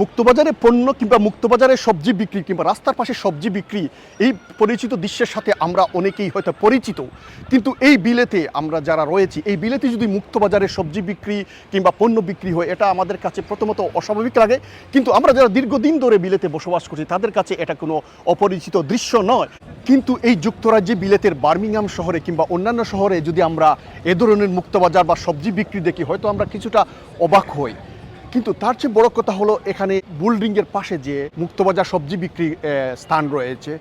মুক্তবাজারে পণ্য কিংবা মুক্তবাজারে সবজি বিক্রি কিংবা রাস্তার পাশে সবজি বিক্রি, এই পরিচিত দৃশ্যের সাথে আমরা অনেকেই হয়তো পরিচিত। কিন্তু এই বিলেতে আমরা যারা রয়েছি, এই বিলেতে যদি মুক্তবাজারে সবজি বিক্রি কিংবা পণ্য বিক্রি হয়, এটা আমাদের কাছে প্রথমত অস্বাভাবিক লাগে। কিন্তু আমরা যারা দীর্ঘদিন ধরে বিলেতে বসবাস করছি, তাদের কাছে এটা কোনো অপরিচিত দৃশ্য নয়। কিন্তু এই যুক্তরাজ্যে বিলেতের বার্মিংহাম শহরে কিংবা অন্যান্য শহরে যদি আমরা এ ধরনের মুক্তবাজার বা সবজি বিক্রি দেখি, হয়তো আমরা কিছুটা অবাক হই। কিন্তু তার চেয়ে বড় কথা হলো এখানে বুলডিংয়ের পাশে যে মুক্তবাজার সবজি বিক্রি স্থান রয়েছে,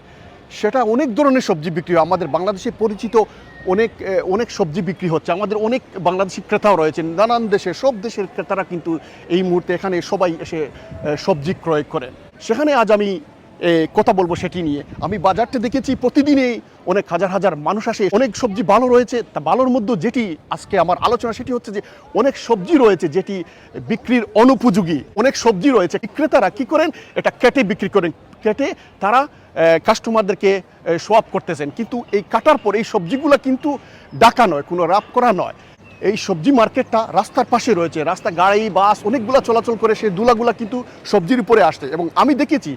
সেটা অনেক ধরনের সবজি বিক্রি হয়। আমাদের বাংলাদেশে পরিচিত অনেক অনেক সবজি বিক্রি হচ্ছে। আমাদের অনেক বাংলাদেশি ক্রেতাও রয়েছেন। নানান দেশে, সব দেশের ক্রেতারা কিন্তু এই মুহূর্তে এখানে সবাই এসে সবজি ক্রয় করেন। সেখানে আজ আমি কথা বলব সেটি নিয়ে। আমি বাজারটা দেখেছি, প্রতিদিনই অনেক হাজার হাজার মানুষ আসে, অনেক সবজি ভালো রয়েছে। তা ভালোর মধ্যে যেটি আজকে আমার আলোচনা, সেটি হচ্ছে যে অনেক সবজি রয়েছে যেটি বিক্রির অনুপযোগী। অনেক সবজি রয়েছে। বিক্রেতারা কি করেন? এটা কেটে বিক্রি করেন। কেটে তারা কাস্টমারদেরকে সোয়াপ করতেছেন। কিন্তু এই কাটার পর এই সবজিগুলো কিন্তু ডাকা নয়, কোনো রাপ করা নয়। এই সবজি মার্কেটটা রাস্তার পাশে রয়েছে। রাস্তা গাড়ি, বাস, অনেকগুলা চলাচল করে সেই দুলাগুলা কিন্তু সবজির উপরে আসছে। এবং আমি দেখেছি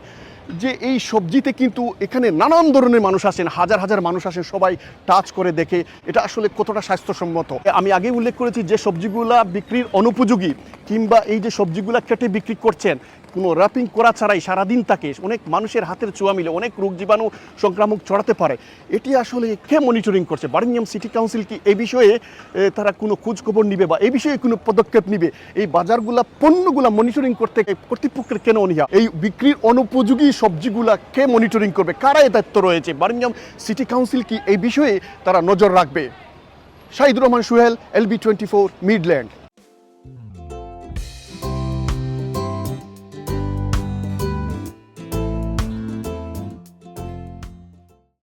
যে এই সবজিতে কিন্তু এখানে নানান ধরনের মানুষ আসেন, হাজার হাজার মানুষ আসেন সবাই টাচ করে দেখে। এটা আসলে কতটা স্বাস্থ্যসম্মত? আমি আগে উল্লেখ করেছি যে সবজিগুলা বিক্রির অনুপযোগী কিংবা এই যে সবজিগুলা কেটে বিক্রি করছেন কোনো র্যাপিং করা ছাড়াই সারাদিন তাকে অনেক মানুষের হাতের ছোঁয়া মিলে অনেক রোগ জীবাণু সংক্রামক ছড়াতে পারে। এটি আসলে কে মনিটরিং করছে? বার্মিংহাম সিটি কাউন্সিল কি এই বিষয়ে তারা কোনো খোঁজ খবর নিবে বা এই বিষয়ে কোনো পদক্ষেপ নিবে? এই বাজারগুলা, পণ্যগুলা মনিটরিং করতে, কর্তৃপক্ষের কেন অনীহা? এই বিক্রির অনুপযোগী সবজিগুলা কে মনিটরিং করবে? কারা এ দায়িত্ব রয়েছে? বার্মিংহাম সিটি কাউন্সিল কি এই বিষয়ে তারা নজর রাখবে? Shahidur Rahman Sohel, L B twenty four, Midland.